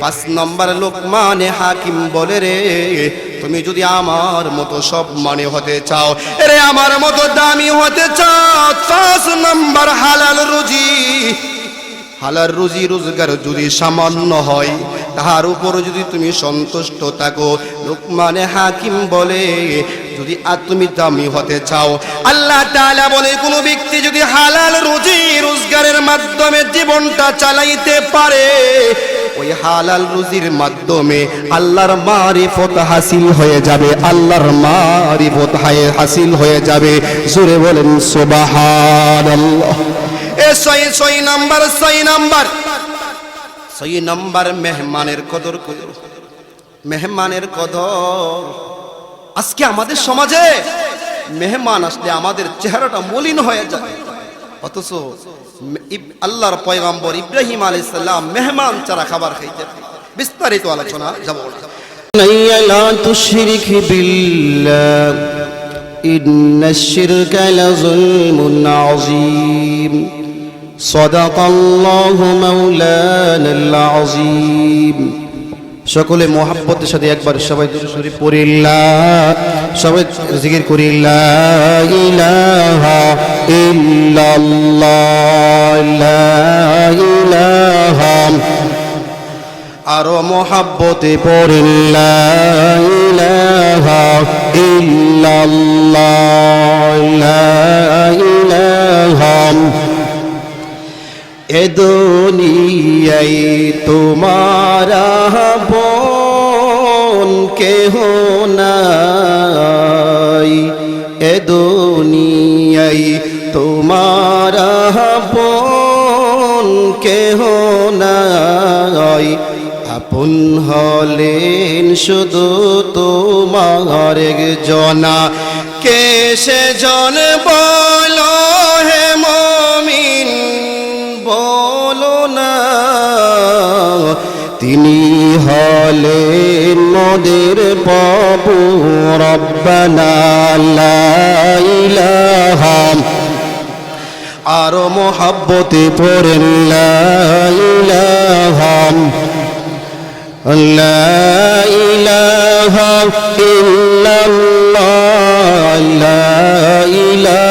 পাঁচ নম্বর লোকমানে হাকিম বলে রে, তুমি যদি আমার মতো সব মানে হতে চাও রে আমার মতো দামি হতে চাও, পাঁচ নম্বর হালাল রুজি। হালার রুজি রোজগার যদি সামান্য হয়, তাহার উপর যদি তুমি সন্তুষ্ট থাকো, লোকমানে হাকিম বলে, যদি আর তুমি দামি হতে চাও, আল্লাহ তাআলা বলে, কোনো ব্যক্তি যদি হালাল রুজি রোজগারের মাধ্যমে জীবনটা চালাইতে পারে ওই হালাল রুজির মাধ্যমে আল্লাহর মারিফত হাসিল হয়ে যাবে, আল্লাহর মারিফত হাসিল হয়ে যাবে। জোরে বলেন, সুবহানাল্লাহ। এ ছয় ছয় নাম্বার ছয় নাম্বার। ছয় নাম্বার মেহমানের কদর করো মেহমানের কদর। আজকে আমাদের সমাজে মেহমান আসলে আমাদের চেহারাটা মলিন হয়ে যায়। অথচ ইব- আল্লাহর পয়গাম্বর ইব্রাহিম আলাইহিস সালাম মেহমান ছাড়া খাবার খাইতেন বিস্তারিত আলোচনা যাব لا تشرك بالله إن الشرك لظلم عظيم صدق الله مولانا العظيم সকলে মোহাব্বতের সাথে একবার সবাই দুরূদ শরীফ পড়ি লা সবাই জিকির করি লা ইলাহা ইল্লাল্লাহ, ইলাহা আরও মোহাব্বতে পড়েন লা ইলাহা ইল্লাল্লাহ, ইলাহা এ দুনিয়াই তোমার বোন কেহ নাই। এ দুনিয়াই তোমার বোন কেহ নাই। আপন হলেন শুধু তোমার জনা কে সে তিনি হলে মোদের পাবু রব্বানা ইলাহা। আরও মোহাব্বতে পড়েন লাইলাহাম লাইলাহা ইল্লাল্লাহ লাইলাহাম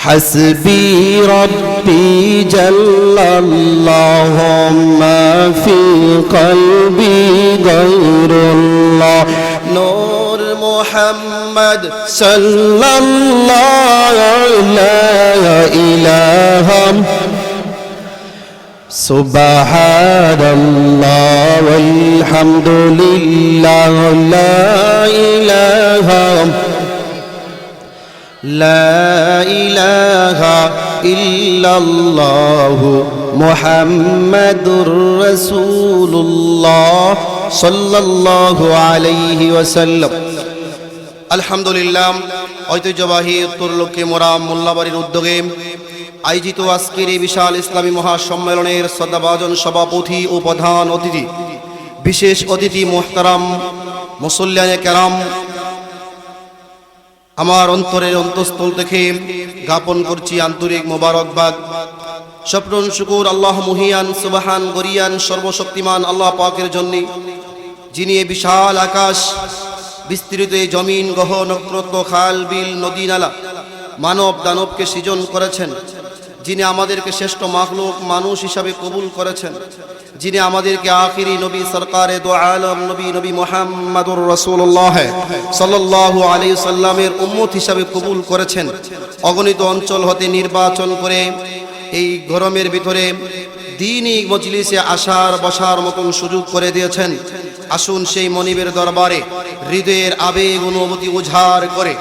حسبي ربي جل الله ما في قلبي غير الله. نور محمد صلى الله لا إله سبحان الله والحمد لله لا إله لا إله إلا الله محمد رسول الله صلى الله عليه وسلم আলহামদুলিল্লাহ ঐতিহ্যবাহী উত্তরলক্ষ্মী মোরাম মোল্লাবাড়ির উদ্যোগে আয়োজিত আজকের এই বিশাল ইসলামী মহাসম্মেলনের শ্রদ্ধাভাজন সভাপতি ও প্রধান অতিথি বিশেষ অতিথি মোহতারাম মুসল্লিয়ানে কেরাম আমার অন্তরের অন্তঃস্থল দেখে জ্ঞাপন করছি আন্তরিক মোবারকবাদ। স্বপ্ন শুকুর, আল্লাহ মুহিয়ান, সুবাহান, গরিয়ান, সর্বশক্তিমান আল্লাহ পাকের জন্য, যিনি এ বিশাল আকাশ, বিস্তৃত জমিন, গহ, নক্ষত্র, খাল, বিল, নদী, নালা মানব দানবকে সৃজন করেছেন। যিনি আমাদেরকে শ্রেষ্ঠ মাখলুক মানুষ হিসাবে কবুল করেছেন, যিনি আমাদেরকে আখিরি নবী সরকারে দো আলম, নবী নবী মোহাম্মদুর রসুল্লাহ সাল্লাহ আলী সাল্লামের উম্মত হিসাবে কবুল করেছেন। অগণিত অঞ্চল হতে নির্বাচন করে এই গরমের ভিতরে দিনই মজলিসে আসার বসার মতন সুযোগ করে দিয়েছেন। আসুন সেই মনিবের দরবারে হৃদয়ের আবেগ অনুভূতি উঝার করে,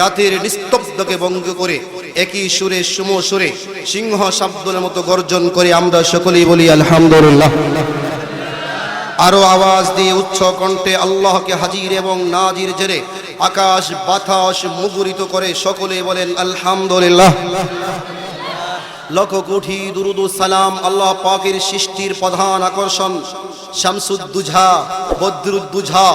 রাতের নিস্তব্ধকে ভঙ্গ করে একই সুরে, সুম সুরে, সিংহ শব্দের মতো গর্জন করে আমরা সকলেই বলি, আলহামদুলিল্লাহ। আরও আওয়াজ দিয়ে উচ্চ কণ্ঠে আল্লাহকে হাজির এবং নাজির জেরে আকাশ, বাতাস মুগুরিত করে সকলে বলেন, আলহামদুলিল্লাহ। লক্ষ কোটি দুরুদ সালাম আল্লাহ পাকের সৃষ্টির প্রধান আকর্ষণ। শামসুদ্দুজা, বদরুদ্দুজা,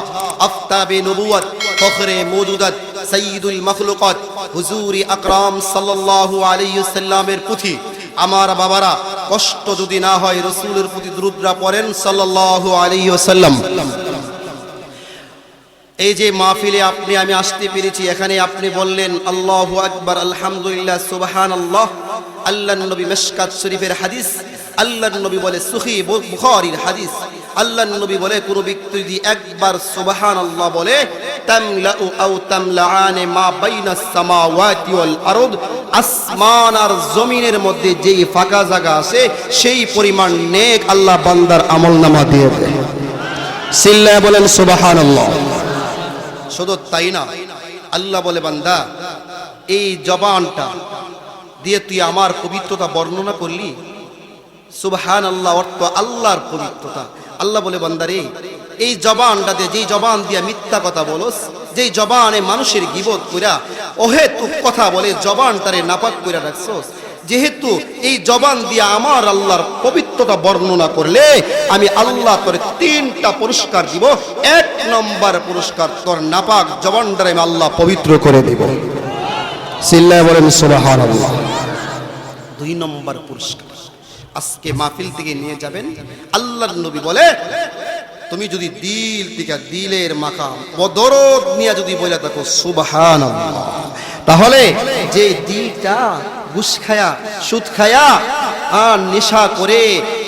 আফতাবে নবুয়ত ফখরে মৌজুদাত সঈদুল মখলুকত, হুজুরি আকরাম সাল্লাল্লাহু আলাইহি সাল্লামের পুথি। আমার বাবারা, কষ্ট যদি না হয় রসুলের প্রতি দ্রুদ্রা পড়েন সাল্লাল্লাহু আলাইহি সাল্লাম এই যে মাহফিলে আপনি, আমি আসতে পেরেছি। এখানে আপনি বললেন, আল্লাহ আকবার, আলহামদুলিল্লাহ সুবাহান আল্লাহ আল্লাহ নবী মেশকাত শরীফের হাদিস আল্লাহ নবী বলে সুখী বুখারীর হাদিস আল্লাহ নবী বলে কোন ব্যক্তি যদি একবার সুবাহান আল্লাহ বলে তামলাউ আও তামলাআনে মা বাইনাস সামাওয়াতি ওয়াল আরদ, আসমান আর জমিনের মধ্যে যেই ফাঁকা জায়গা আছে, সেই পরিমাণ নেক আল্লাহ বান্দার আমলনামা দিয়ে দেয়। সিল্লা বলেন, সুবহানাল্লাহ। শুধু তাই না, আল্লাহ বলে, বান্দা, এই জবানটা দিয়ে তুই আমার পবিত্রতা বর্ণনা করলি? সুবহান আল্লাহ অর্থ আল্লাহর পবিত্রতা। আল্লাহ বলে বান্দারে এই জবানটা দিয়ে যেই জবান দিয়া মিথ্যা কথা বলস যেই জবানে মানুষের গিবত কইরা, ওহে তু কথা বলে জবান তারে নাপাক কইরা রাখছস যেহেতু এই জবান দিয়া আমার আল্লাহর পবিত্রতা বর্ণনা করলে আমি আল্লাহ তোর তিনটা পুরস্কার দিব, এক নম্বর পুরস্কার তোর নাপাক জবানটারে আমি আল্লাহ পবিত্র করে দিব। বলেন, সুবহানাল্লাহ। দুই নম্বর পুরস্কার। আজকে মাহফিল থেকে নিয়ে যাবেন, আল্লাহর নবী বলে তুমি যদি দিল টিকা দিলের মাকাম বদরদ নিয়া যদি বইলা থাকো সুবাহান তাহলে যে দিলটা ঘুষ খায়া, সুদ খায়া আর নেশা করে,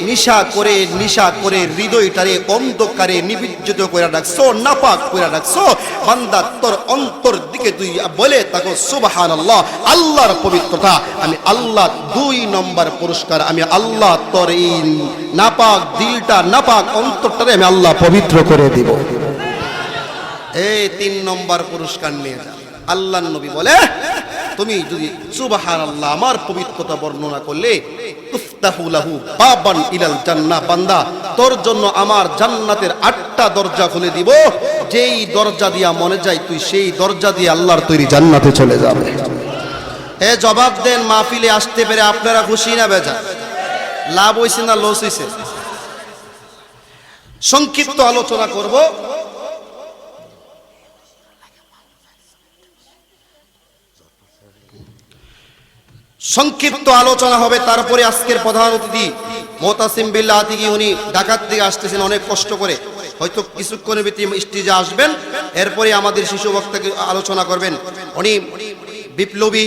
নিশা করে নিশা করে হৃদয়টারে অন্ধকারে নিবিজ্জিত করে রাখছো, নাপাক করে রাখছো। বান্দা, তোর অন্তর দিকে তুই বলে তাকে সুবাহান আল্লাহ আল্লাহর পবিত্রতা। আমি আল্লাহ দুই নম্বর পুরস্কার, আমি আল্লাহ তোর এই নাপাক দিলটা, নাপাক অন্তরটারে আমি আল্লাহ পবিত্র করে দিব। এই তিন নম্বর পুরস্কার নিয়ে যা। আল্লাহ নবী বলে তুমি যদি সুবাহান আল্লাহ আমার পবিত্রতা বর্ণনা করলে বাবান ইলাল বান্দা, তোর জন্য আমার জান্নাতের আটটা দরজা খুলে দিব। যেই দরজা দিয়া মনে যায় তুই, সেই দরজা দিয়ে আল্লাহর তৈরি জান্নাতে চলে যাবে। জবাব দেন, মাহফিলে আসতে পেরে আপনারা খুশি না বেজা? লাভ হইছে না লস হইছে? সংক্ষিপ্ত আলোচনা করব। সংক্ষিপ্ত আলোচনা হবে। তারপরে আজকের প্রধান অতিথি মোতাসিম বিল্লা আতিকি উনি ঢাকার থেকে আসতেছেন অনেক কষ্ট করে। হয়তো কিছুক্ষণের ভিতরে স্টেজে আসবেন। এরপরে আমাদের শিশু বক্তাকে আলোচনা করবেন। উনি বিপ্লবী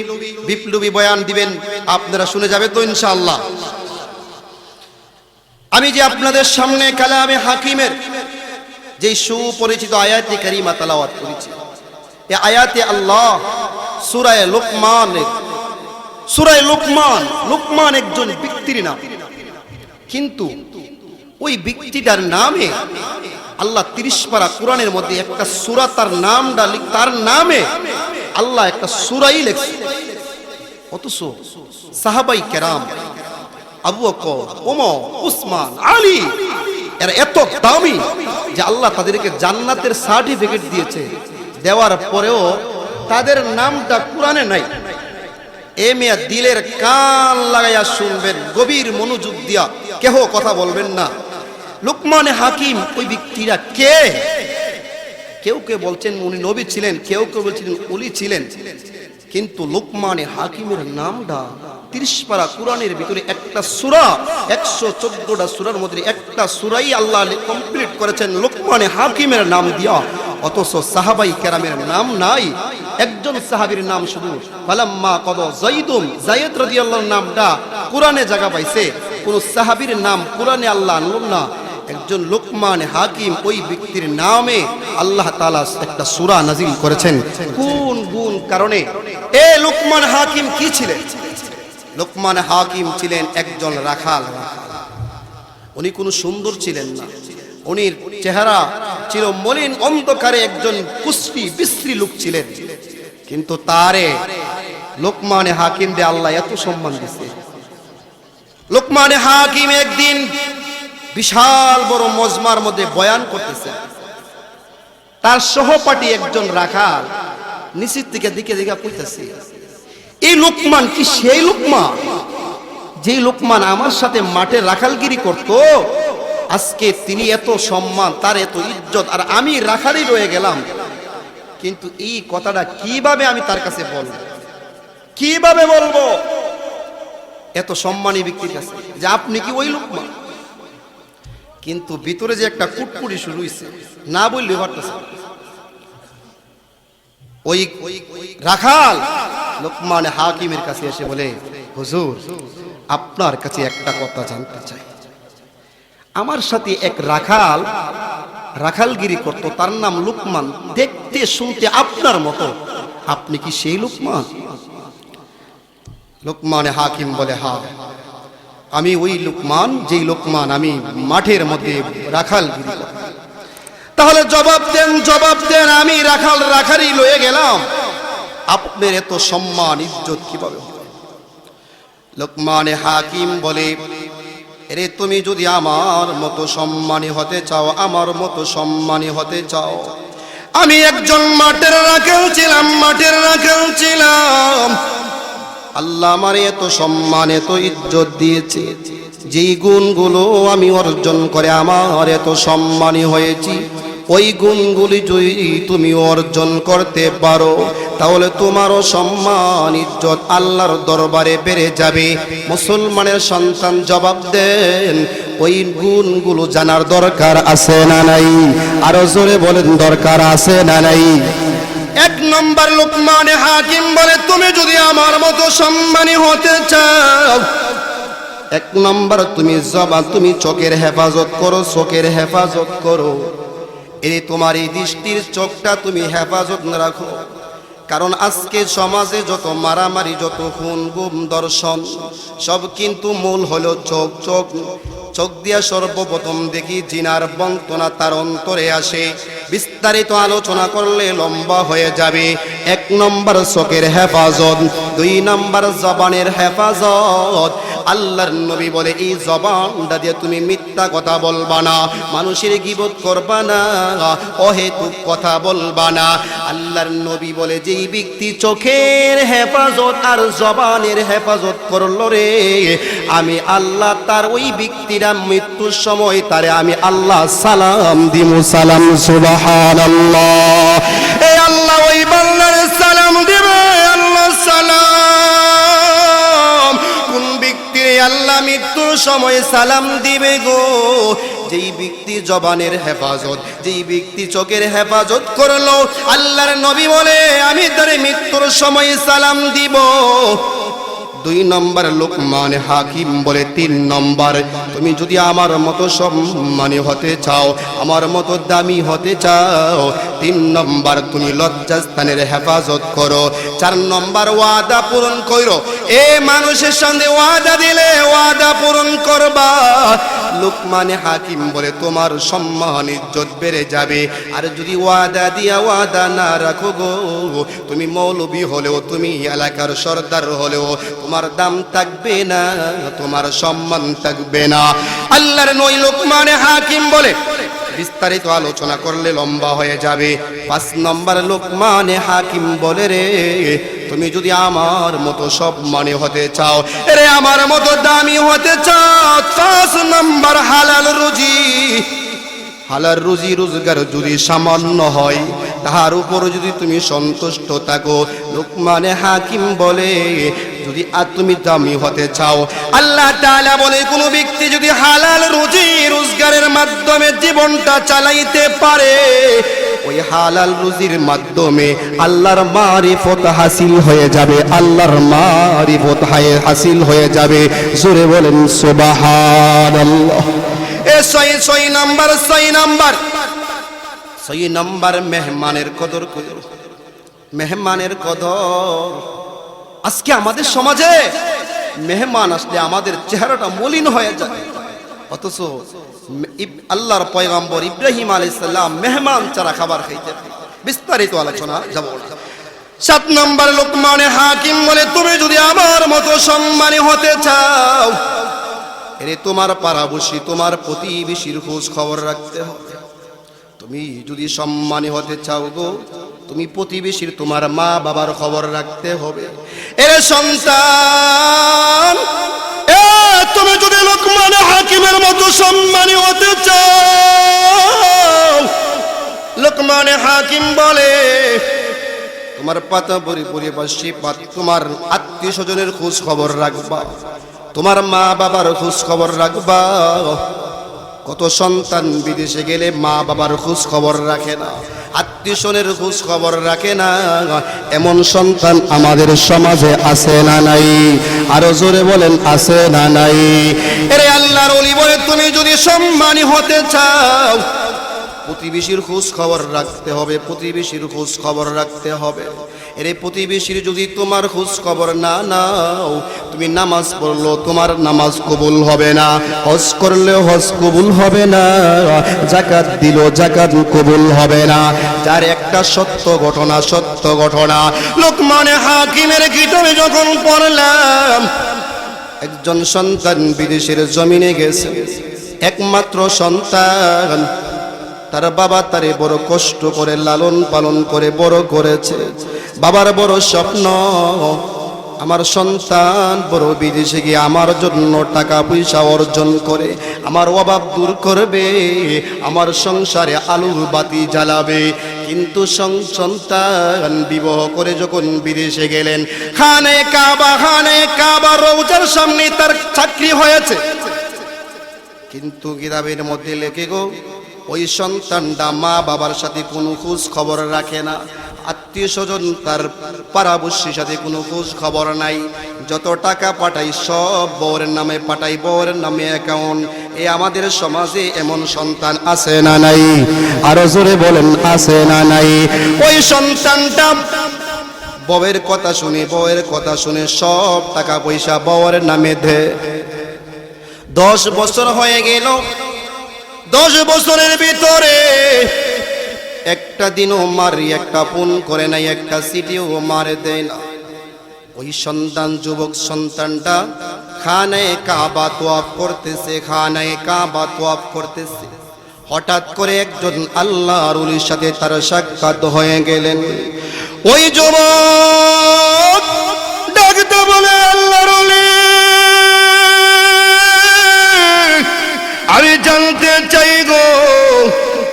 বিপ্লবী বয়ান দিবেন। আপনারা শুনে যাবে তো ইনশাআল্লাহ। আমি যে আপনাদের সামনে কালামে হাকিমের যে সুপরিচিত আয়াতে কারিমা তালাওয়াত করেছি। এ আয়াতে আল্লাহ সূরায়ে লোকমানের সুরায় লোকমান লোকমান একজন ব্যক্তির নাম। কিন্তু ওই ব্যক্তিটার নামে আল্লাহ তিরিশ পারা কোরআনের মধ্যে একটা সুরা তার নামটা লিখ- তার নামে আল্লাহ একটা সুরাই লেখছে। অথচ সাহাবাই কেরাম আবু বকর, ওমর, উসমান, আলী, এরা এত দামি যে আল্লাহ তাদেরকে জান্নাতের সার্টিফিকেট দিয়েছে। দেওয়ার পরেও তাদের নামটা কোরআনে নাই। এ মেয়া দিলের কান লাগাইয়া শুনবেন, গভীর মনোযোগ দিয়া। কেহ কথা বলবেন না। লুকমানে হাকিম, ওই ব্যক্তিরা কে? কেউ কেউ বলছেন উনি নবী ছিলেন, কেউ কেউ বলছিলেন উলি ছিলেন। কিন্তু লোকমানে হাকিমের নামটা তিরিশ পারা কোরআনের ভিতরে একটা সুরা, একশো চোদ্দটা সুরার মধ্যে একটা সুরাই আল্লাহ কমপ্লিট করেছেন লোকমানে হাকিমের নাম দিয়া। অথচ সাহাবাই কেরামের নাম নাই। একজন সাহাবীর নাম শুধু ফালাম্মা কদ জাইদুম জায়েদ রাদিয়াল্লাহর নামটা কোরআনে জায়গা পাইছে। কোন সাহাবীর নাম কোরআনে আল্লাহ আনলেন না। একজন লোকমান হাকিম ওই ব্যক্তির নামে আল্লাহ তাআলা একটা সূরা নাজিল করেছেন। কোন গুণ কারণে? এ লোকমান হাকিম কি ছিলেন? লোকমান হাকিম ছিলেন একজন রাখাল। উনি কোনো সুন্দর ছিলেন না। উনির চেহারা ছিল মলিন অন্ধকারে একজন কুস্তি, বিশ্রী লোক ছিলেন। কিন্তু তারে লোকমানে হাকিম দে আল্লাহ এত সম্মান দিছে। লোকমানে হাকিম একদিন বিশাল বড় মজমার মধ্যে বয়ান করতেছে। তার সহপাঠী একজন রাখাল নিচের থেকে দিকে দিকে কইতাছে, এই লোকমান কি সেই লোকমান? যেই লোকমান আমার সাথে মাঠে রাখালগিরি করত আজকে তিনি এত সম্মান, তার এত ইজ্জত, আর আমি রাখালই রয়ে গেলাম। কিন্তু এই কথাটা কীভাবে আমি তার কাছে বলব? কীভাবে বলব? এত সম্মানী ব্যক্তির কাছে, যে আপনি কি ওই লোকমান কিন্তু ভিতরে যে একটা কুটকুটি শুরু হয়েছে না বললে ওই রাখাল, লোকমান হাকিমের কাছে এসে বলে, হুজুর, আপনার কাছে একটা কথা জানতে চাই। আমার সাথে এক রাখাল রাখালগিরি করত, তার নাম লুকমান। দেখতে, শুনতে আপনার মতো। আপনি কি সেই লুকমান? লোকমানে হাকিম বলে, হা। আমি ওই লোকমান, যেই লোকমান আমি মাঠের মধ্যে রাখাল তাহলে জবাব দেন জবাব দেন, আমি রাখাল রাখারই লয়ে গেলাম। আপনার এত সম্মান, ইজ্জত কীভাবে? লোকমানে হাকিম বলে রে, তুমি যদি আমার মতো সম্মানী হতে চাও, আমার মতো সম্মানী হতে চাও। আমি একজন মাঠের রাখেও ছিলাম, মাঠের রাখেও ছিলাম। আল্লাহ আমার এত সম্মান, এত ইজ্জত দিয়েছে। যেই গুণগুলো আমি অর্জন করে আমার এত সম্মানী হয়েছি। ওই গুণগুলি যদি তুমি অর্জন করতে পারো, তাহলে তোমারও সম্মান, ইজ্জত আল্লাহর দরবারে বেড়ে যাবে। মুসলমানের সন্তান জবাব দেন, ওই গুণগুলো জানার দরকার আছে না নাই? আরও জোরে বলেন, দরকার আছে না নাই? এক নম্বর লোকমানে হাকিম বলে, তুমি যদি আমার মতো সম্মানী হতে চাও, এক নম্বর তুমি জবা তুমি চোখের হেফাজত করো, চোখের হেফাজত করো। এই তোমার এই দৃষ্টির চোখটা তুমি হেফাজত রাখো। কারণ আজকে সমাজে যত মারামারি, যত খুন গুম দর্শন, সব কিন্তু মূল হলো চোখ চোখ। চোখ দিয়া সর্বপ্রথম দেখি জিনার বন্তনা তার অন্তরে আসে। বিস্তারিত আলোচনা করলে লম্বা হয়ে যাবে। এক নম্বর চোখের হেফাজত, দুই নম্বর জবানের হেফাজত। আল্লাহর নবী বলে, এই জবানটা দিয়ে তুমি মিথ্যা কথা বলবা না, মানুষের গিবত করবা না, অহেতুক কথা বলবা না। আল্লাহর নবী বলে, যেই ব্যক্তি চোখের হেফাজত আর জবানের হেফাজত করল রে, আমি আল্লাহ তার ওই ব্যক্তিরা মৃত্যুর সময় তারে আমি আল্লাহ সালাম দিমু, সালাম সুবহানাল্লাহ। এ আল্লাহ ওই বান্দার সালাম দিবে, আল্লাহ সালাম সময় সালাম দিবে গো। যেই ব্যক্তি জবানের হেফাজত, যেই ব্যক্তি চোখের হেফাজত করল, আল্লাহর নবী বলে, আমি তার মৃত্যুর সময় সালাম দিব। দুই নম্বর লোকমান হাকিম বলে তিন নম্বর। তুমি যদি আমার মতো সম্মানী হতে চাও, আমার মতো দামি হতে চাও, তিন নম্বর তুমি লজ্জাস্থানের হেফাজত করো। চার নম্বর ওয়াদা পূরণ করো এ মানুষের সঙ্গে ওয়াদা দিলে ওয়াদা পূরণ করবা। লোকমানে হাকিম বলে তোমার সম্মান, ইজ্জত বেড়ে যাবে। আর যদি ওয়াদা দিয়া ওয়াদা না রাখো গো, তুমি মৌলবী হলেও, তুমি এলাকার সর্দার হলেও তোমার দাম থাকবে না, তোমার সম্মান থাকবে না। আল্লাহর নই লোকমানে হাকিম বলে, বিস্তারিত আলোচনা করলে লম্বা হয়ে যাবে। পাঁচ নম্বর লোকমানে হাকিম বলে রে, তুমি যদি আমার মতো সব মানে হতে চাও রে আমার মতো দামি হতে চাও, পাঁচ নম্বর হালাল রুজি। হালার রুজি রোজগার যদি সামান্য হয়, তাহার উপর যদি তুমি সন্তুষ্ট থাকো, লোকমানে হাকিম বলে যদি আর তুমি দামি হতে চাও, আল্লাহ তাআলা বলে কোনো ব্যক্তি যদি হালাল রুজি রোজগারের মাধ্যমে জীবনটা চালাইতে পারে, ওই হালাল রুজির মাধ্যমে আল্লাহর মারিফত হাসিল হয়ে যাবে, আল্লাহর মারিফত হাসিল হয়ে যাবে। জোরে বলেন, সুবহানাল্লাহ। এ ছয় ছয় নাম্বার ছয় নাম্বার। ছয় নাম্বার মেহমানের কদর করো। মেহমানের কদর। আজকে আমাদের সমাজে মেহমান আসলে আমাদের চেহারাটা মলিন হয়ে যায়। অথচ আল্লাহর পয়গাম্বর ইব্রাহিম আলাইসাল্লাম মেহমান ছাড়া খাবার খাইতে বিস্তারিত আলোচনা যাব। সাত নম্বর লোকমানে হাকিম বলে, তুমি যদি আমার মতো সম্মানী হতে চাও, এরে তোমার পাড়াবসী, তোমার প্রতিবেশীর খোঁজ খবর রাখতে হবে। তুমি যদি সম্মানী হতে চাও গো তুমি প্রতিবেশীর তোমার মা বাবার খবর রাখতে হবে। এরে সন্তান তুমি যদি লোকমানে হাকিমের মতো সম্মানী হতে চাও, লোকমানে হাকিম বলে, তোমার পাতা পরি পরিবাসী তোমার আত্মীয় স্বজনের খোঁজ খবর রাখবা, তোমার মা বাবার খোঁজ খবর রাখবা। কত সন্তান বিদেশে গেলে মা বাবার খোঁজ খবর রাখে না। আত্মীয় স্বজনের খোঁজ খবর রাখে না। এমন সন্তান আমাদের সমাজে আছে না নাই? আরও জোরে বলেন, আছে না নাই? এরে আল্লাহর অলি বলে, তুমি যদি সম্মানী হতে চাও প্রতিবেশীর খোঁজ খবর রাখতে হবে, প্রতিবেশীর খোঁজ খবর রাখতে হবে। এর প্রতিবেশীর যদি তোমার খোঁজ খবর না নাও, তুমি নামাজ পড়ল তোমার নামাজ কবুল হবে না। হজ করলে হজ কবুল হবে না জাকাত দিল জাকাত কবুল হবে না। যার একটা সত্য ঘটনা সত্য ঘটনা। লোকমানে হাকিমের কিতাবে যখন পড়লাম, একজন সন্তান বিদেশের জমিনে গেছে। একমাত্র সন্তান তার বাবা তারে বড় কষ্ট করে, লালন পালন করে বড় করেছে। বাবার বড় স্বপ্ন, আমার সন্তান বড় বিদেশে গিয়ে আমার জন্য টাকা পয়সা অর্জন করে, আমার অভাব দূর করবে, আমার সংসারে আলুর বাতি জ্বালাবে। কিন্তু সন্তান বিবাহ করে যখন বিদেশে গেলেন খানে কাবা খানে কাবা, রৌজার সামনে তার চাকরি হয়েছে। কিন্তু কিতাবের মধ্যে লেখে গো ওই সন্তানটা মা বাবার সাথে কোনো খোঁজ খবর রাখে না। আত্মীয় স্বজন তার পাড়াবস্যির সাথে কোনো খোঁজ খবর নাই। যত টাকা পাঠাই সব বউরের নামে পাঠাই বউরের নামে অ্যাকাউন্ট এ আমাদের সমাজে এমন সন্তান আছে না নাই? আরও জোরে বলেন, আছে না নাই? ওই সন্তানটা বউয়ের কথা শুনে, বউয়ের কথা শুনে সব টাকা পয়সা বউয়ের নামে দে। দশ বছর হয়ে গেল দশ বছরের ভিতরে একটা দিনও মারি, একটা ফোন করে নাই, একটা সিটিও মারে দেয় না। ওই সন্তান, যুবক সন্তানটা খানায় কাবা তোয়াপ করতেছে, খানায় কাবা তোয়াপ করতেছে। হঠাৎ করে একজন আল্লাহ রুলির সাথে তার সাক্ষাৎ হয়ে গেলেন। ওই যুবক ডাকতে বলে, আল্লাহ রুলি! জানতে চাই গো।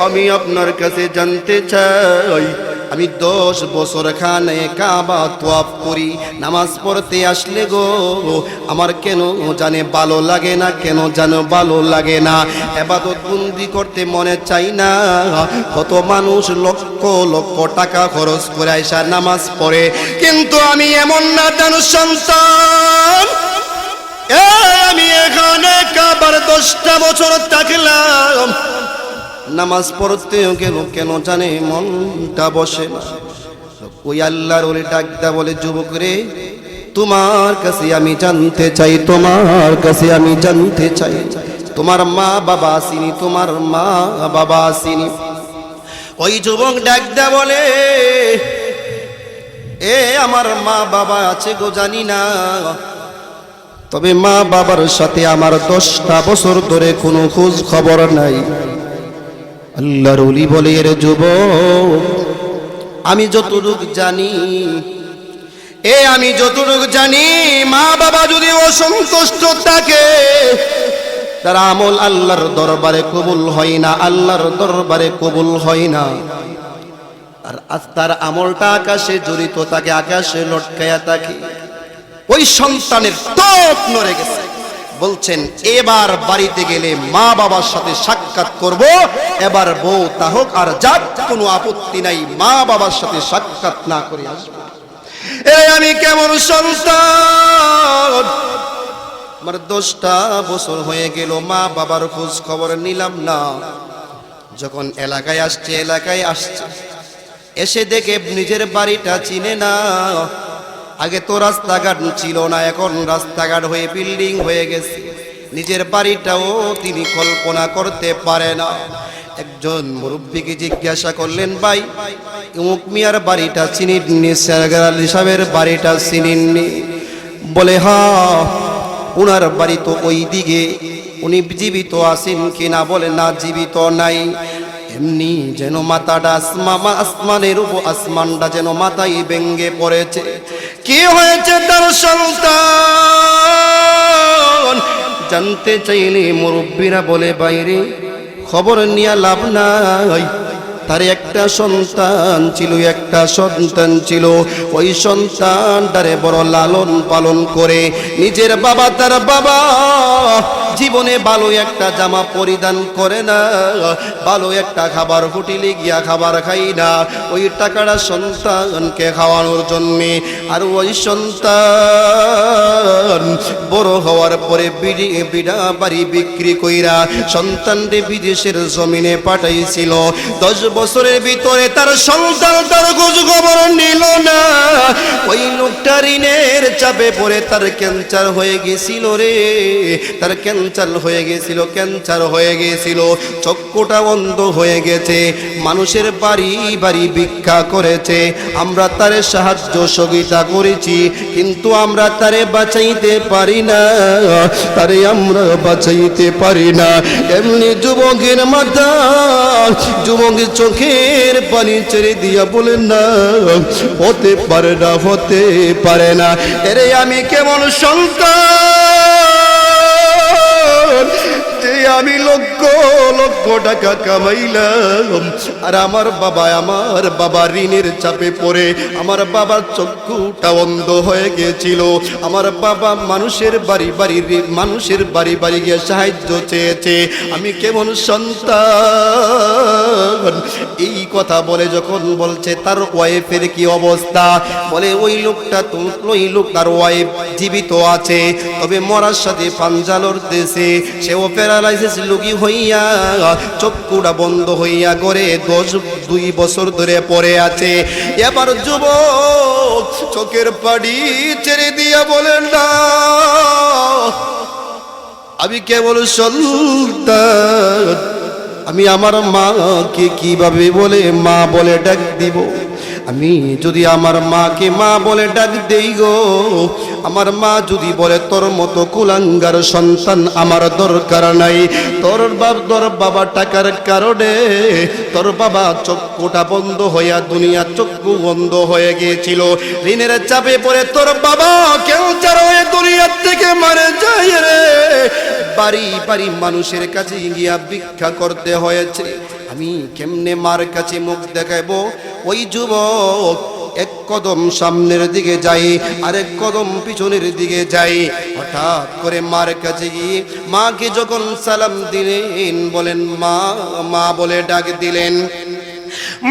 আমি আপনার কাছে জানতে চাই। আমি দশ বছর খানে কাবা তোয়াপ করি, নামাজ পড়তে আসলে গো। আমার কেন জানে ভালো লাগে না, কেন জানো ভালো লাগে না। এবাদত বন্দি করতে মনে চাই না। কত মানুষ লক্ষ লক্ষ টাকা খরচ করে আইসা নামাজ পড়ে। কিন্তু আমি এমন না জানো সন্তান। আমি এখানে কাবার দশটা বছর থাকলাম। নামাজ পড়তেও গেল কেন জানে মনটা বসে না। ওই আল্লাহর ওরে ডাকদা বলে, যুবক রে, তোমার কাছে আমি জানতে চাই, তোমার কাছে আমি জানতে চাই। তোমার মা বাবা আসিনি, তোমার মা বাবা আসিনি। ওই যুবক ডাকদা বলে, এ, আমার মা বাবা আছে গো জানি না। তবে মা বাবার সাথে আমার দশটা বছর ধরে কোনো খোঁজ খবর নাই। আল্লাহর উলি বলে, এর যুব আমি যতটুক জানি, এ আমি যতটুক জানি, মা বাবা যদি অসন্তুষ্ট থাকে, তার আমল আল্লাহর দরবারে কবুল হয় না, আল্লাহর দরবারে কবুল হয় না। আর তার আমলটা আকাশে জড়িত থাকে, আকাশে লটকায়া থাকে। ওই সন্তানের টপ নড়ে গেছে। বলছেন, এবার বাড়িতে গেলে মা বাবার সাথে সাক্ষাৎ করব। এবার বউ তা হোক আর যাক কোনো আপত্তি নাই মা বাবার সাথে সাক্ষাৎ না করে আসব। এ আমি কেমন সন্তান? আমার দশটা বছর হয়ে গেল মা বাবার খোঁজ খবর নিলাম না। যখন এলাকায় আসছে এলাকায় আসছে। এসে দেখে নিজের বাড়িটা চিনে না। আগে তো রাস্তাঘাট ছিল না, এখন রাস্তাঘাট হয়ে বিল্ডিং হয়ে গেছে। নিজের বাড়িটাও তিনি কল্পনা করতে পারে না। একজন মুরব্বীকে জিজ্ঞাসা করলেন, ভাই উমুক মিয়ার বাড়িটা চিনিনি স্যার সাহেবের বাড়িটা চিনিননি? বলে, হা, উনার বাড়ি তো ওই দিকে। উনি জীবিত আছেন কিনা বলে না, জীবিত নাই। এমনি যেন মাথাটা আসমামা, আসমানের উপর আসমানটা যেন মাথায় ভেঙ্গে পড়েছে। কি হয়েছে তার সন্তান? জানতে চাইলে মুরব্বীরা বলে, বাইরে খবর নিয়ে লাভ নাই। তার একটা সন্তান ছিল, একটা সন্তান ছিল। ওই সন্তানটারে বড় লালন পালন করে। নিজের বাবা তার বাবা জীবনে ভালো একটা জামা পরিধান করে না, ভালো একটা খাবার হোটেলে গিয়া খাবার খাই না। ওই টাকাটা সন্তানকে খাওয়ানোর জন্যে। আর ওই সন্তান বড় হওয়ার পরে বিড়ি বিড়া বাড়ি বিক্রি কইরা সন্তানকে বিদেশের জমিনে পাঠাইছিল। দশ বছরের ভিতরে তার সন্তান তার খোঁজ খবর নিল না। ওই লোকটা ঋণের চাপে পড়ে তার ক্যান্সার হয়ে গেছিল রে। তার ক্যান্সার হয়ে গেছিল, ক্যান্সার হয়ে গেছিল। চক্ষুটা বন্ধ হয়ে গেছে। মানুষের বাড়ি বাড়ি ভিক্ষা করেছে। আমরা তারে সাহায্য সহযোগিতা করেছি, কিন্তু আমরা তারে বাঁচাইতে পারি না। তারে আমরা বাঁচাইতে পারি না। এমনি যুবকের মাথা যুবকের চোখের পানি ছেড়ে দিয়া বলেন না, হতে পারে না, হতে পারে না। এরে আমি কেমন সন্তান আমি লক্ষ লক্ষ টাকা কামাইলাম। আর আমার বাবা আমার বাবা ঋণের চাপে পড়ে। আমার বাবার চক্ষুটা অন্ধ হয়ে গেছিল আমার বাবা মানুষের বাড়ি বাড়ি, মানুষের বাড়ি বাড়ি গিয়ে সাহায্য চেয়েছে। আমি কেমন সন্তান? এই কথা বলে যখন বলছে, তার ওয়াইফের কি অবস্থা? বলে, ওই লোকটা তো, ওই লোক তার ওয়াইফ জীবিত আছে। তবে মরার সাথে পাঞ্জালোর দেশে, সেও প্যারালাইসিস লুকি হইয়া, চক্ষুটা বন্ধ হইয়া করে দশ দুই বছর ধরে পড়ে আছে। এবার যুবক চোখের পাড়ি ছেড়ে দিয়া বলেন, না, আমি কেবল সন্তান। আমি আমার মাকে কীভাবে বলে মা বলে ডাক দিব? আমি যদি আমার মাকে মা বলে ডাক দেই গো, আমার মা যদি বলে তোর মতো কুলাঙ্গার সন্তান আমার দরকার নাই, তোর বাপ, তোর বাবা টাকার কারণে তোর বাবা চক্ষুটা বন্ধ হইয়া দুনিয়া চক্ষু বন্ধ হয়ে গিয়েছিল। ঋণের চাপে পড়ে তোর বাবা কেউ চার হয়ে দুনিয়ার থেকে মারে যায় রে। বাড়ি বাড়ি মানুষের কাছে গিয়া ভিক্ষা করতে হয়েছে। আমি কেমনে মার কাছে মুখ দেখাবো ওই যুবক এক কদম সামনের দিকে যাই আরেক কদম পিছনের দিকে যাই হঠাৎ করে মার কাছে গিয়ে মাকে যখন সালাম দিলেন, বলেন, মা মা বলে ডাক দিলেন।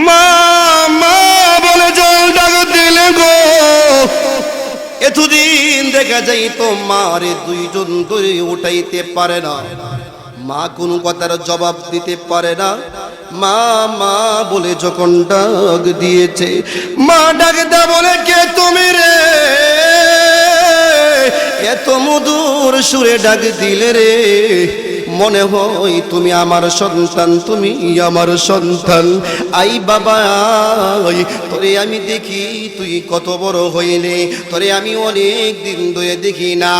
মা মা বলে জল ডাক দিলে গো। এতদিন দেখা যাই তো মারে দুইজন ধরে উঠাইতে পারে না। মা কোনো কথার জবাব দিতে পারে না। মা মা বলে যখন ডাক দিয়েছে, মা ডাক দা বলে, কে তুমি রে? এত মধুর সুরে ডাক দিলে রে। মনে হয় তুমি আমার সন্তান, তুমি আমার সন্তান। আই বাবা তোরে আমি দেখি, তুই কত বড় হইলে। তোরে আমি অনেক দিন ধরে দেখি না।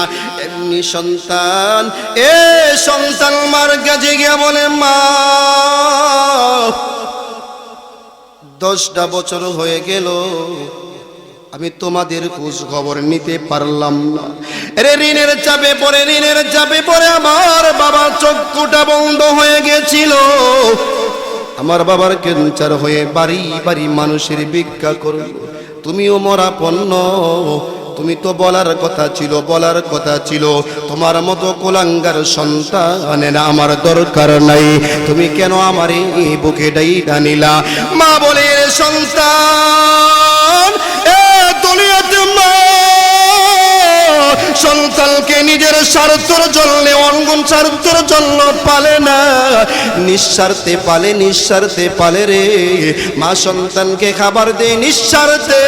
এমনি সন্তান, এ সন্তান মার কাছে গিয়া বলে, মা, দশটা বছর হয়ে গেল, আমি তোমাদের খোঁজ খবর নিতে পারলাম না। রে ঋণের চাপে পরে ঋণের চাপে পরে আমার বাবার চক্ষুটা বন্ধ হয়ে গেছিল। আমার বাবার ক্যান্সার হয়ে বাড়ি বাড়ি মানুষের ভিক্ষা করল। তুমিও মরা পণ্য তুমি তো বলার কথা ছিল, বলার কথা ছিল। তোমার মতো কোলাঙ্গার না, আমার দরকার নাই। তুমি কেন আমার এই বুকে ডাই ডানিলা মা বলে সন্তান, এ দুনিয়াতে মা সন্তানকে নিজের স্বার্থর জন্য, অঙ্গন স্বার্থর জন্য পালে না। নিঃস্বার্থে পালে নিঃস্বার্থে পালে রে। মা সন্তানকে খাবার দেয় নিঃস্বার্থে।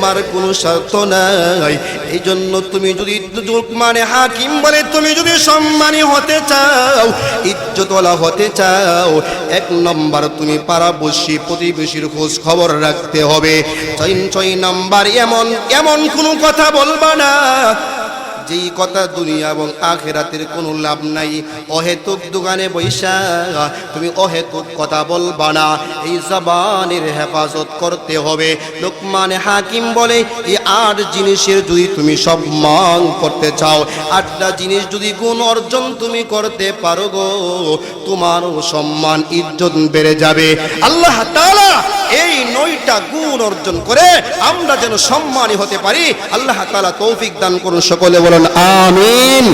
মার কোনো স্বার্থ নাই। এই জন্য তুমি যদি মানে হাকিম বলে, তুমি যদি সম্মানী হতে চাও ইজ্জতলা হতে চাও, এক নম্বর তুমি পাড়াবসী প্রতিবেশীর খোঁজ খবর রাখতে হবে। ছয় ছয় নম্বর এমন এমন কোনো কথা বলবা না। যেই কথা দুনিয়া এবং আখেরাতের কোনো লাভ নাই। অহেতুক দোকানে বৈশা, তুমি অহেতুক কথা বলবা না। এই জবানের হেফাজত করতে হবে। লোকমানে হাকিম বলে, এই আট জিনিসের যদি তুমি সম্মান করতে চাও, আটটা জিনিস যদি গুণ অর্জন তুমি করতে পারো গো, তোমারও সম্মান, ইজ্জত বেড়ে যাবে। আল্লাহ তাআলা এই নয়টা গুণ অর্জন করে আমরা যেন সম্মানী হতে পারি। আল্লাহ তাআলা তৌফিক দান করুন সকলে বলুন আমিন।